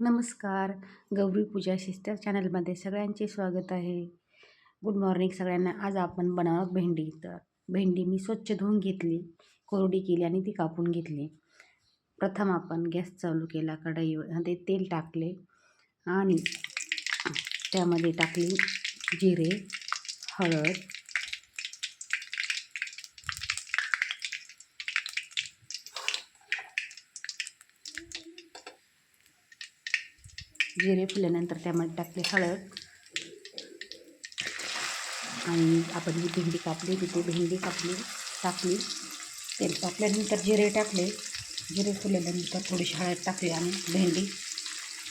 नमस्कार. गौरी पूजा सिस्टर चॅनलमध्ये सगळ्यांचे स्वागत आहे. गुड मॉर्निंग सगळ्यांना. आज आपण बनवणार भेंडी. तर भेंडी मी स्वच्छ धुवून घेतली कोरडी केली आणि ती कापून घेतली. प्रथम आपण गॅस चालू केला कढईमध्ये तेल टाकले आणि त्यामध्ये टाकली जिरे हळद जिरे फुलल्यानंतर त्यामध्ये टाकले हळद. आणि आपण जी भेंडी कापली तिथे भेंडी कापली टाकली. तेल टाकल्यानंतर जिरे टाकले. जिरे फुलल्यानंतर थोडीशी हळद टाकली आणि भेंडी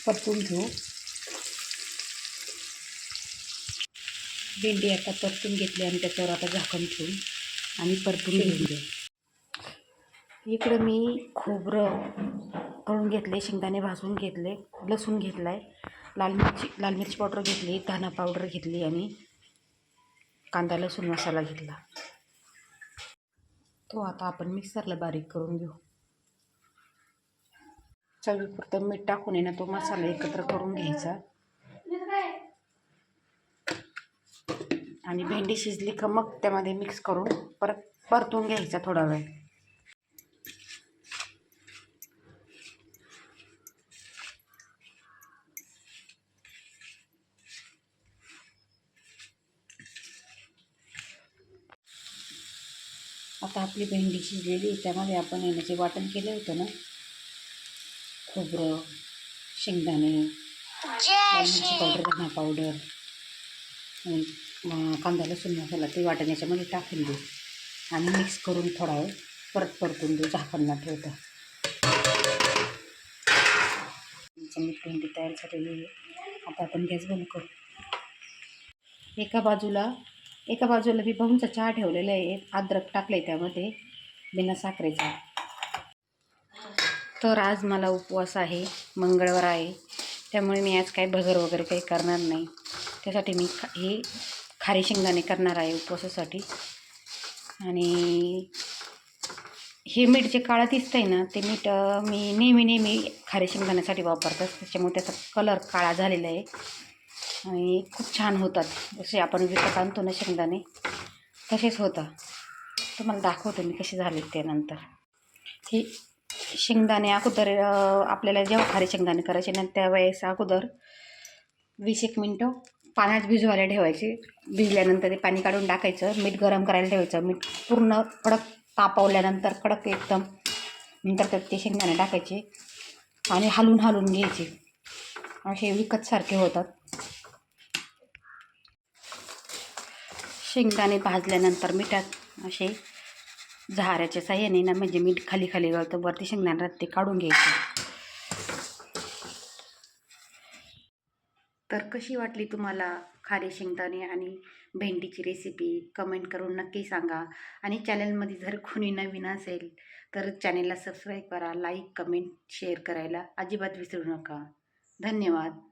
परतून घेऊ. भेंडी आता परतून घेतली आणि त्याच्यावर आता झाकण ठेवून आणि परतून घेऊन घेऊ इकडं मी खोबरं तळून घेतले शेंगदाणे भाजून घेतले लसूण घेतला आहे लाल मिरची लाल मिरची पावडर घेतली धना पावडर घेतली आणि कांदा लसूण मसाला घेतला. तो आता आपण मिक्सरला बारीक करून घेऊ. चवीपुरतं मीठ टाकून आहे ना तो मसाला एकत्र करून घ्यायचा. आणि भेंडी शिजली का मग त्यामध्ये मिक्स करून परत परतून घ्यायचा थोडा वेळ. आता आपली भेंडी शिजलेली त्यामध्ये आपण येण्याचे वाटण केलं होतं ना? खोबरं शेंगदाणे पावडर धना पावडर कांदा लसूण मसाला ते वाटण याच्यामध्ये टाकून देऊ आणि मिक्स करून थोडा वेळ परत परतून देऊ झाकणला ठेवता. आमची मीठ भेंडी तयार झालेली आहे. आता आपण गॅस बंद करू. एका बाजूला एका बाजूला मी बहुंचा चहा ठेवलेला आहे अद्रक टाकलं आहे त्यामध्ये बिना साखरेचा. तर आज मला उपवास आहे मंगळवार आहे. त्यामुळे मी आज काही भगर वगैरे काही करणार नाही. त्यासाठी मी खा हे खारे शेंगदाणे करणार आहे उपवासासाठी. आणि हे मीठ जे काळं आहे ना ते मीठ मी नेहमी नेहमी खारे शेंगदाण्यासाठी वापरतात त्याच्यामुळे त्याचा कलर काळा झालेला आहे. आणि खूप छान होतात. जसे आपण विकत आणतो ना शेंगदाणे तसेच होतात. तुम्हाला दाखवते मी कसे झाले ते नंतर. हे शेंगदाणे अगोदर आपल्याला जेव्हा खारे शेंगदाणे करायचे ना त्यावेळेस अगोदर वीस एक मिनटं पाण्यात भिजवायला ठेवायचे. भिजल्यानंतर ते पाणी काढून टाकायचं मीठ गरम करायला ठेवायचं. मीठ पूर्ण कडक तापवल्यानंतर कडक एकदम. नंतर त्यात ते शेंगदाणे टाकायचे आणि हलून हलून घ्यायचे. असे विकतसारखे होतात. शेंगदाणे भाजल्यानंतर मिठात असे झाऱ्याच्या साह्याने ना म्हणजे मीठ खाली खाली गळतं वरती शेंगदाणे राहते ते काढून घ्यायचे. तर कशी वाटली तुम्हाला खारे शेंगदाणे आणि भेंडीची रेसिपी कमेंट करून नक्की सांगा. आणि चॅनलमध्ये जर कोणी नवीन असेल तर चॅनेलला सबस्क्राईब करा लाईक कमेंट शेअर करायला अजिबात विसरू नका. धन्यवाद.